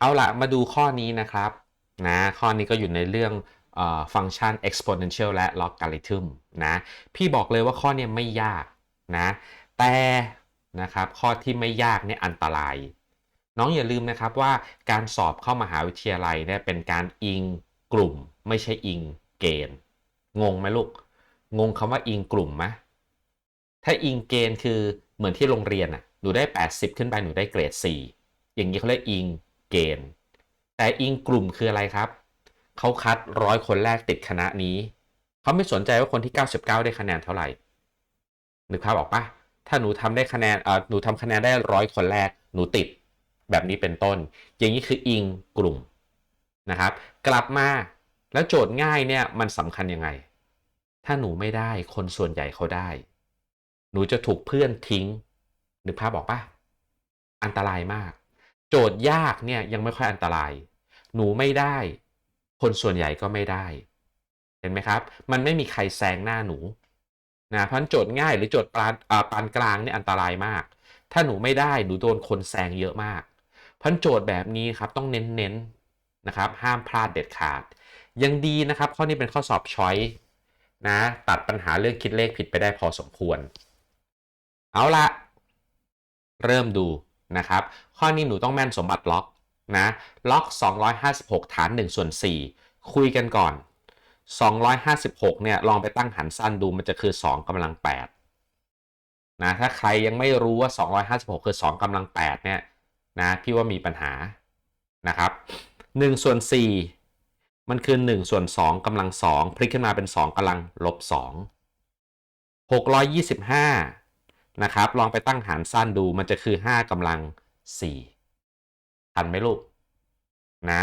เอาละมาดูข้อนี้นะครับนะข้อนี้ก็อยู่ในเรื่องฟังก์ชัน exponential และ logarithm นะพี่บอกเลยว่าข้อนี้ไม่ยากนะแต่นะครับข้อที่ไม่ยากเนี่ยอันตราย น้องอย่าลืมนะครับว่าการสอบเข้ามหาวิทยาลัยเนี่ยเป็นการอิงกลุ่ม ไม่ใช่อิงเกณฑ์ งงไหมลูก งงคำว่าอิงกลุ่มไหมถ้าอิงเกณฑ์คือเหมือนที่โรงเรียนอะหนูได้ 80 ขึ้นไปหนูได้เกรด 4 อย่างนี้เขาเรียกอิง เกณฑ์ แต่อิงกลุ่มคืออะไรครับ เขาคัดร้อยคนแรกติดคณะนี้ เขาไม่สนใจว่าคนที่ 99 ได้คะแนนเท่าไหร่นึกภาพออกปะถ้าหนูทำได้คะแนนเออหนูทำคะแนนได้ร้อยคนแรกหนูติดแบบนี้เป็นต้น อย่างนี้คืออิงกลุ่มนะครับ กลับมาแล้วโจทย์ง่ายเนี่ยมันสำคัญยังไง ถ้าหนูไม่ได้คนส่วนใหญ่เขาได้ หนูจะถูกเพื่อนทิ้งนึกภาพบอกปะอันตรายมาก โจทย์ยากเนี่ยยังไม่ค่อยอันตราย หนูไม่ได้ คนส่วนใหญ่ก็ไม่ได้ เห็นไหมครับ มันไม่มีใครแซงหน้าหนูนะเพราะโจทย์ง่ายหรือโจทย์ปานปานกลางเนี่ยอันตรายมาก ถ้าหนูไม่ได้หนูโดนคนแซงเยอะมากเพราะโจทย์แบบนี้ครับต้องเน้นๆนะครับห้ามพลาดเด็ดขาด ยังดีนะครับข้อนี้เป็นข้อสอบช้อยนะตัดปัญหาเรื่องคิดเลขผิดไปได้พอสมควร เอาละเริ่มดู นะครับ ข้อนี้หนูต้องแม่นสมบัติล็อกนะล็อก 256 ฐาน1ส่วน4 คุยกันก่อน 256 เนี่ยลองไปตั้งหันสั้นดูมันจะคือ 2กำลัง8นะถ้าใครยังไม่รู้ว่า 256 คือ 2กำลัง8เนี่ยนะพี่ว่ามีปัญหานะครับ1ส่วน4มันคือ 1 ส่วน2กำลัง2พลิกขึ้นมาเป็น 2กำลังลบ2 625 นะครับ ลองไปตั้งหารสั้นดูมันจะคือ 5กำลัง 4 ทันไหมลูก นะ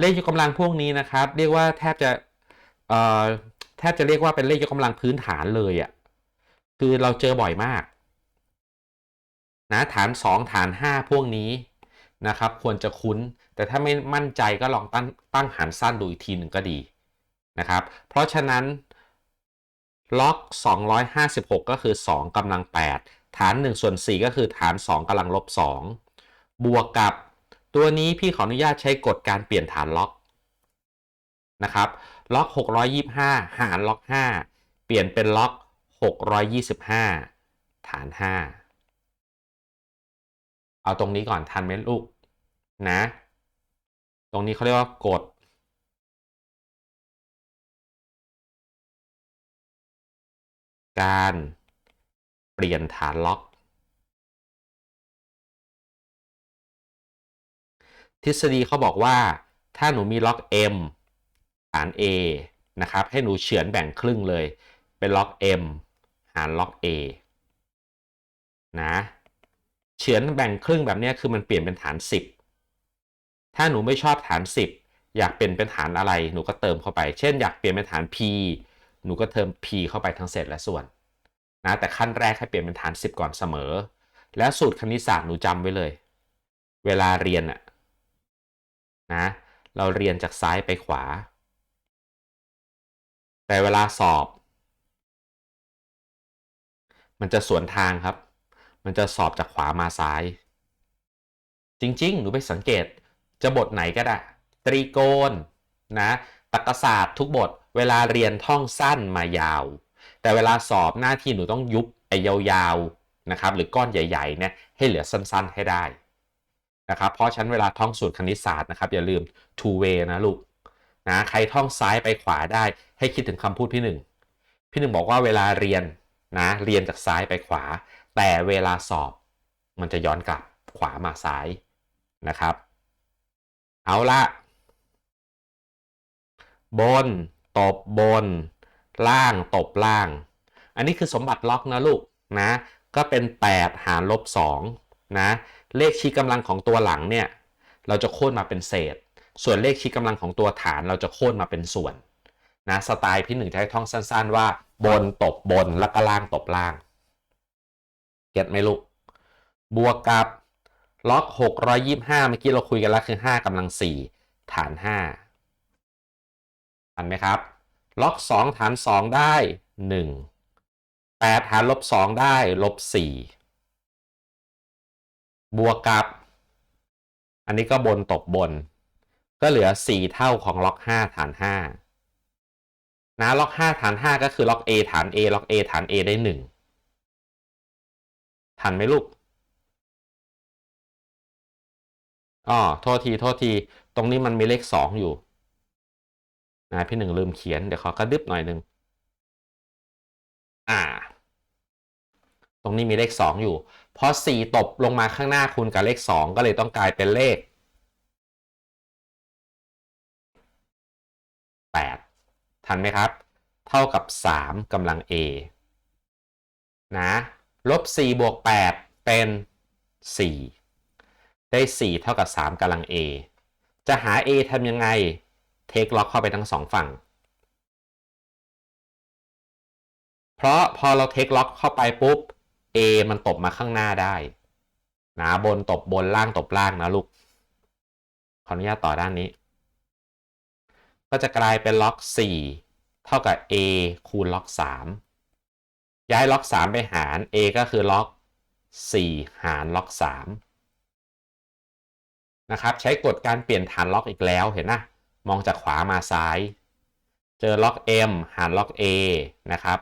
เลขยกกำลังพวกนี้นะครับ เรียกว่าแทบจะเอ่อแทบจะเรียกว่าเป็นเลขยกกำลังพื้นฐานเลยอะ่ะคือเราเจอบ่อยมาก นะฐาน 2 ฐาน 5 พวกนี้นะครับ ควรจะคุ้น แต่ถ้าไม่มั่นใจก็ลองตั้งตั้งหารสั้นดูอีกทีหนึ่งก็ดีนะครับ เพราะฉะนั้น ล็อก 256 ก็คือ 2กำลัง 8 ฐาน1ส่วน4ก็คือฐาน 2กำลังลบ 2 บวกกับตัวนี้พี่ขออนุญาตใช้กฎการเปลี่ยนฐานล็อกนะครับล็อก 625 หารล็อก 5 เปลี่ยนเป็นล็อก 625 ฐาน 5 เอาตรงนี้ก่อนทันไหมลูกนะ ตรงนี้เขาเรียกว่ากฎ การเปลี่ยนฐานล็อก ทฤษฎีเขาบอกว่าถ้าหนูมีล็อก m หาร a นะครับ ให้หนูเฉือนแบ่งครึ่งเลย เป็นล็อก m หารล็อก a นะเฉือนแบ่งครึ่งแบบนี้คือมันเปลี่ยนเป็นฐาน 10 ถ้าหนูไม่ชอบฐาน 10 อยากเปลี่ยนเป็นฐานอะไรหนูก็เติมเข้าไป เช่นอยากเปลี่ยนเป็นฐาน p หนูก็เติม p เข้าไปทั้งเศษและส่วนนะแต่ขั้นแรกให้เปลี่ยนเป็นฐาน 10 ก่อนเสมอ และสูตรคณิตศาสตร์หนูจำไว้เลย เวลาเรียนอะนะเราเรียนจากซ้ายไปขวา แต่เวลาสอบ มันจะสวนทางครับ มันจะสอบจากขวามาซ้าย จริงๆ หนูไปสังเกตจะบทไหนก็ได้ ตรีโกณนะตรรกศาสตร์ทุกบท เวลาเรียนท่องสั้นมายาว แต่เวลาสอบหน้าที่หนูต้องยุบไอ้ยาวๆนะครับหรือก้อนใหญ่ๆเนี่ยให้เหลือสั้นๆให้ได้นะครับเพราะฉันเวลาท่องสูตรคณิตศาสตร์นะครับอย่าลืม two way นะลูกนะใครท่องซ้ายไปขวาได้ให้คิดถึงคำพูดพี่หนึ่งพี่หนึ่งบอกว่าเวลาเรียนนะเรียนจากซ้ายไปขวา แต่เวลาสอบมันจะย้อนกลับขวามาซ้ายนะครับ เอาละบน ตบบน ล่างตบล่าง อันนี้คือสมบัติล็อกนะลูกนะ ก็เป็น 8 หารลบ2นะเลขชี้กำลังของตัวหลังเนี่ยเราจะโค่นมาเป็นเศษ ส่วนเลขชี้กำลังของตัวฐานเราจะโค่นมาเป็นส่วนนะสไตล์พี่หนึ่งให้ท่องสั้น ๆ ว่า บนตบบนแล้วก็ล่างตบล่าง เก็ตไหมลูก บวกกับล็อก 625 เมื่อกี้เราคุยกันแล้วคือ 5กำลัง 4 ฐาน 5 ทันไหมครับ ล็อก2ฐาน 2 ได้ 1 8ฐานลบ 2 ได้ลบ 4 บวกกับ อันนี้ก็บนตกบน ก็เหลือ 4 เท่าของล็อก 5 ฐาน 5 นะล็อก 5 ฐาน 5 ก็คือล็อก A ฐาน A ล็อก A ฐาน A ได้ 1 ทันไหมลูกอ๋อโทษที โทษที ตรงนี้มันมีเลข 2 อยู่ นะพี่หนึ่งลืมเขียนเดี๋ยวขอกระดึบหน่อยหนึ่งอ่า ตรงนี้มีเลข 2 อยู่ เพราะ 4 ตบลงมาข้างหน้าคูณกับเลข 2 ก็เลยต้องกลายเป็นเลข 8 ทันไหมครับ เท่ากับ 3กำลัง a นะลบ4บวก 8 เป็น 4 ได้ 4 เท่ากับ 3กำลัง a จะหา a ทำยังไง เทคล็อกเข้าไปทั้งสองฝั่ง เพราะพอเราเทคล็อกเข้าไปปุ๊บ A มันตบมาข้างหน้าได้นะบนตบบนล่างตบล่างนะลูก ขออนุญาตต่อด้านนี้ ก็จะกลายเป็นล็อก 4 เท่ากับ A คูณล็อก 3 ย้ายล็อก 3 ไปหาร A ก็คือล็อก 4 หารล็อก 3 นะครับ ใช้กฎการเปลี่ยนฐานล็อกอีกแล้วเห็นนะ มองจากขวามาซ้าย เจอล็อก M หารล็อก A นะครับ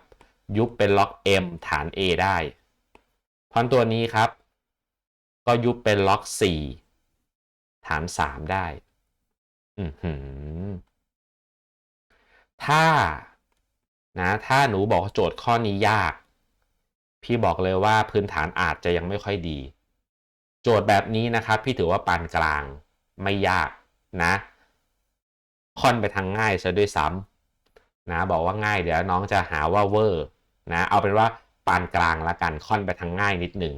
ยุบเป็นล็อก M ฐาน A ได้พอนตัวนี้ครับ ก็ยุบเป็นล็อก 4 ฐาน 3 ได้ อือหือถ้านะถ้าหนูบอกโจทย์ข้อนี้ยาก พี่บอกเลยว่าพื้นฐานอาจจะยังไม่ค่อยดี โจทย์แบบนี้นะครับ พี่ถือว่าปานกลางไม่ยากนะ ค่อนไปทางง่ายซะด้วยซ้ำนะบอกว่าง่ายเดี๋ยวน้องจะหาว่าเวอร์นะเอาเป็นว่าปานกลางละกันค่อนไปทางง่ายนิดหนึ่ง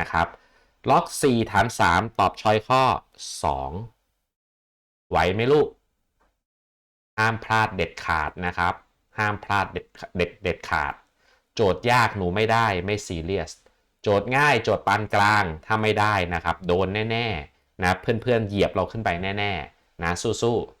นะครับล็อก 4 ฐาน 3 ตอบช้อยข้อ 2 ไหวไหมลูก ห้ามพลาดเด็ดขาดนะครับ ห้ามพลาดเด็ดเด็ดเด็ดขาด โจทย์ยากหนูไม่ได้ไม่ซีเรียส โจทย์ง่ายโจทย์ปานกลางถ้าไม่ได้นะครับ โดนแน่ ๆ นะเพื่อนๆเหยียบเราขึ้นไปแน่ ๆ นะสู้ๆ